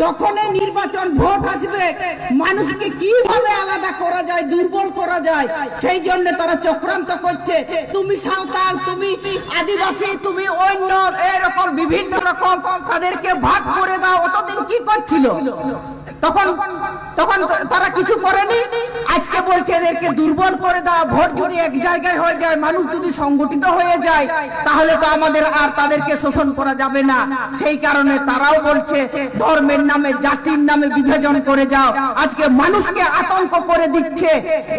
যখনই নির্বাচন ভোট আসবে, মানুষকে কীভাবে আলাদা করা যায়, দুর্বল করা যায়, সেই জন্য তারা চক্রান্ত করছে। তুমি সাঁওতাল, তুমি আদিবাসী, তুমি অন্য, এরকম বিভিন্ন রকম তাদেরকে ভাগ করে দাও, অতদিন কি করছিল? তখন তখন তারা কিছু করেনি। আজকে বলছে এদেরকে দুর্বল করে দাও, ভোট যদি এক জায়গায় হয়ে যায়, মানুষ যদি সংগঠিত হয়ে যায়, তাহলে তো আমাদের আর তাদেরকে শোষণ করা যাবে না। সেই কারণে তারাও বলছে, ধর্মের নামে, জাতির নামে বিভাজন করে যাও। আজকে মানুষকে আতঙ্ক করে দিচ্ছে।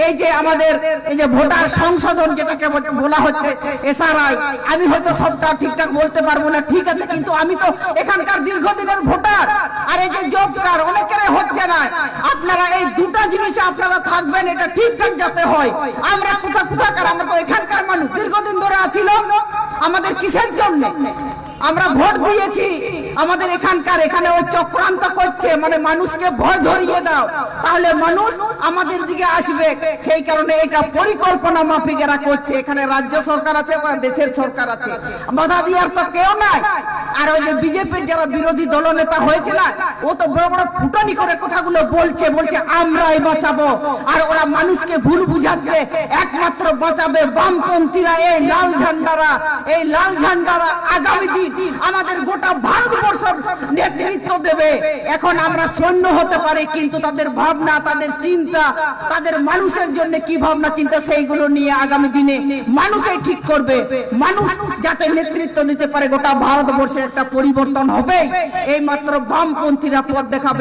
এই যে আমাদের, এই যে ভোটার সংশোধন যেটাকে বলা হচ্ছে, এসআরআই, আমি হয়তো সবটা ঠিকঠাক বলতে পারব না, ঠিক আছে, কিন্তু আমি তো এখানকার দীর্ঘদিনের ভোটার। আর এই যে জব কার্ড অনেকের হচ্ছে না। আপনারা এই দুটা জিনিসে আপনারা থাকবেন, এটা ঠিকঠাক যাতে হয়। আমরা কোথা কোথাকার আমরা তো এখানকার মানুষ, দীর্ঘদিন ধরে আছিল। আমাদের কিসের জন্য? আমরা ভোট দিয়েছি। আমাদের এখানকার, এখানে ওই চক্রান্ত করছে মানে মানুষকে ভয় ধরিয়ে দাও। তাহলে মানুষ আমাদের দিকে আসবে। সেই কারণে এটা পরিকল্পনা মাফিক এরা করছে। এখানে রাজ্য সরকার আছে দেশের সরকার আছে। বাধা দেওয়ার তো কেউ নাই। আর ওই যে বিজেপির যারা বিরোধী দলনেতা হয়েছে না, ও তো বড় বড় ফুটানি করে কথাগুলো বলছে বলছে, আমরাই বাঁচাবো। আর ওরা মানুষকে ভুল বুঝাচ্ছে, একমাত্র বাঁচাবে বামপন্থীরা, এই লাল ঝান্ডারা, এই লাল ঝান্ডারা আগামী দিন আমাদের গোটা ভারতবর্ষ নেতৃত্ব দেবে। এখন আমরা সৈন্য হতে পারি, কিন্তু তাদের ভাবনা, তাদের চিন্তা, তাদের মানুষের জন্য কি ভাবনা, চিন্তা সেইগুলো নিয়ে আগামী দিনে মানুষই ঠিক করবে। মানুষ যাতে নেতৃত্ব দিতে পারে গোটা ভারতবর্ষে একটা পরিবর্তন হবে। এই মাত্র বামপন্থীরা পথ দেখাবে।